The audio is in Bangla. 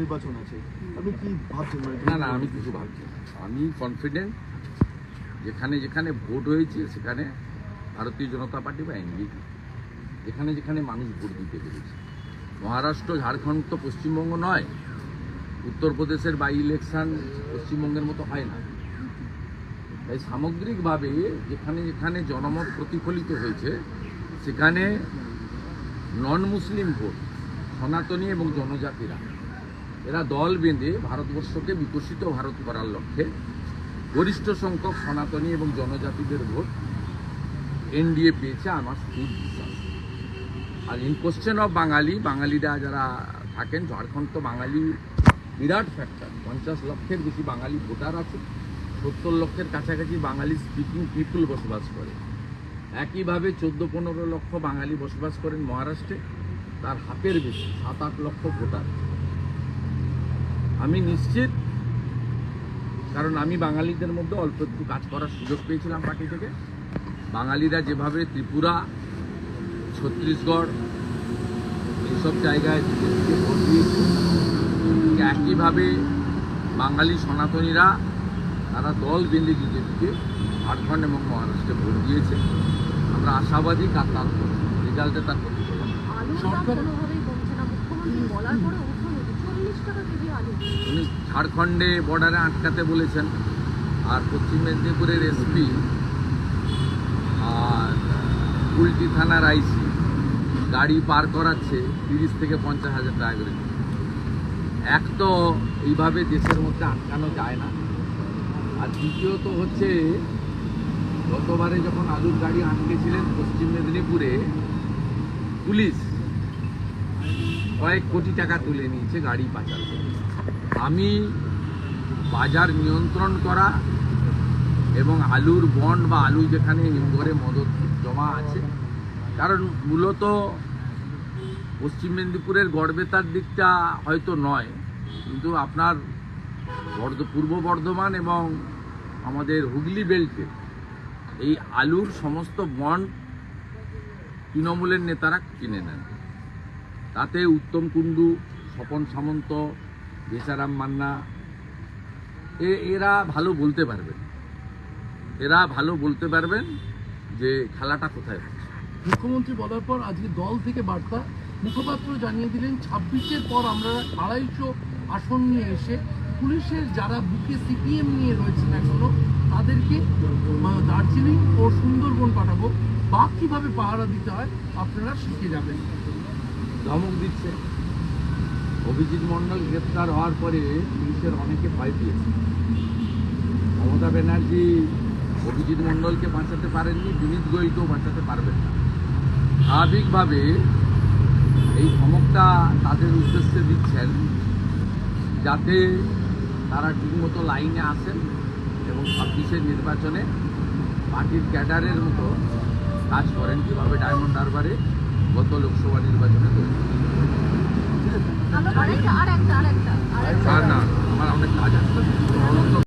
নির্বাচন আছে। আপনি কি ভাবছেন? মানে না না, আমি কিছু ভাবছি। আমি কনফিডেন্ট যেখানে যেখানে ভোট হয়েছে, সেখানে ভারতীয় জনতা পার্টি বা এনডিপি, যেখানে যেখানে মানুষ ভোট পেরেছে। মহারাষ্ট্র, ঝাড়খণ্ড তো পশ্চিমবঙ্গ নয়। উত্তরপ্রদেশের বাই ইলেকশন পশ্চিমবঙ্গের মতো হয় না। তাই সামগ্রিকভাবে যেখানে যেখানে জনমত প্রতিফলিত হয়েছে, সেখানে নন মুসলিম ভোট, সনাতনী এবং জনজাতিরা এরা দল বেঁধে ভারতবর্ষকে বিকশিত ভারত করার লক্ষ্যে গরিষ্ঠ সংখ্যক সনাতনী এবং জনজাতিদের ভোট এনডিএ পেয়েছে আমার স্থির বিশ্বাস। আর ইন কোশ্চেন অফ বাঙালি, বাঙালিরা যারা থাকেন, ঝাড়খণ্ড তো বাঙালি বিরাট ফ্যাক্টর পঞ্চাশ লক্ষের বেশি বাঙালি ভোটার আছে, সত্তর লক্ষের কাছাকাছি বাঙালি স্পিকিং পিপুল বসবাস করে। একইভাবে চোদ্দ পনেরো লক্ষ বাঙালি বসবাস করেন মহারাষ্ট্রে, তার হাতের বেশি, সাত আট লক্ষ ভোটার। আমি নিশ্চিত, কারণ আমি বাঙালিদের মধ্যে অল্প একটু কাজ করার সুযোগ পেয়েছিলাম পার্টি থেকে। বাঙালিরা যেভাবে ত্রিপুরা, ছত্তিশগড়, এইসব জায়গায় একইভাবে বাঙালি সনাতনীরা, তারা দল বেঁধে বিজেপিকে ঝাড়খণ্ড এবং মহারাষ্ট্রে ভোট দিয়েছে। আমরা আশাবাদী কার তার রেজাল্টে তার প্রতিফলন আলুর উনি ঝাড়খণ্ডে বর্ডারে আটকাতে বলেছেন আর পশ্চিম মেদিনীপুরের এসপি আর উল্টি থানার আইসি গাড়ি পার করাচ্ছে তিরিশ থেকে পঞ্চাশ হাজার টাকা করে। এক তো এইভাবে দেশের মধ্যে আটকানো যায় না। আর দ্বিতীয়ত হচ্ছে, গতবারে যখন আলুর গাড়ি আটকেছিলেন পশ্চিম মেদিনীপুরে, পুলিশ কয়েক কোটি টাকা তুলে নিয়েছে গাড়ি পাচার করে। আমি বাজার নিয়ন্ত্রণ করা এবং আলুর বন্ড বা আলু যেখানে হিমঘরে মদত জমা আছে, কারণ মূলত পশ্চিম মেদিনীপুরের গড়বেতার দিকটা হয়তো নয়, কিন্তু আপনার বর্ধ, পূর্ব বর্ধমান এবং আমাদের হুগলি বেল্টে এই আলুর সমস্ত বন্ড তৃণমূলের নেতারা কিনে নেন। তাতে উত্তম কুণ্ডু, স্বপন সামন্ত, বেচারাম মান্না এরা ভালো বলতে পারবেন। এরা ভালো বলতে পারবেন যে খেলাটা কোথায় হচ্ছে। মুখ্যমন্ত্রী বলার পর আজকে দল থেকে বার্তা, মুখপাত্র জানিয়ে দিলেন, ছাব্বিশের পর আমরা আড়াইশো আসন নিয়ে এসে পুলিশের যারা বুকে সিপিএম নিয়ে রয়েছেন এখনও, তাদেরকে দার্জিলিং ও সুন্দরবন পাঠাবো। বা কীভাবে পাহারা দিতে হয়, আপনারা শিখে যাবেন। ধমক দিচ্ছে। অভিজিৎ মণ্ডল গ্রেপ্তার হওয়ার পরে পুলিশের অনেকে ভয় পেয়েছে। মমতা ব্যানার্জি অভিজিৎ মণ্ডলকে বাঁচাতে পারেননি, বিনীত গোয়েলকেও বাঁচাতে পারবেন না। স্বাভাবিকভাবে এই ধমকটা তাদের উদ্দেশ্যে দিচ্ছেন যাতে তারা ঠিকমতো লাইনে আসেন এবং ছাব্বিশের নির্বাচনে পার্টির ক্যাডারের মতো কাজ করেন। কীভাবে ডায়মন্ড হারবারে গত লোকসভা নির্বাচনে আর একটা আর না আমার অনেক কাজ আছে।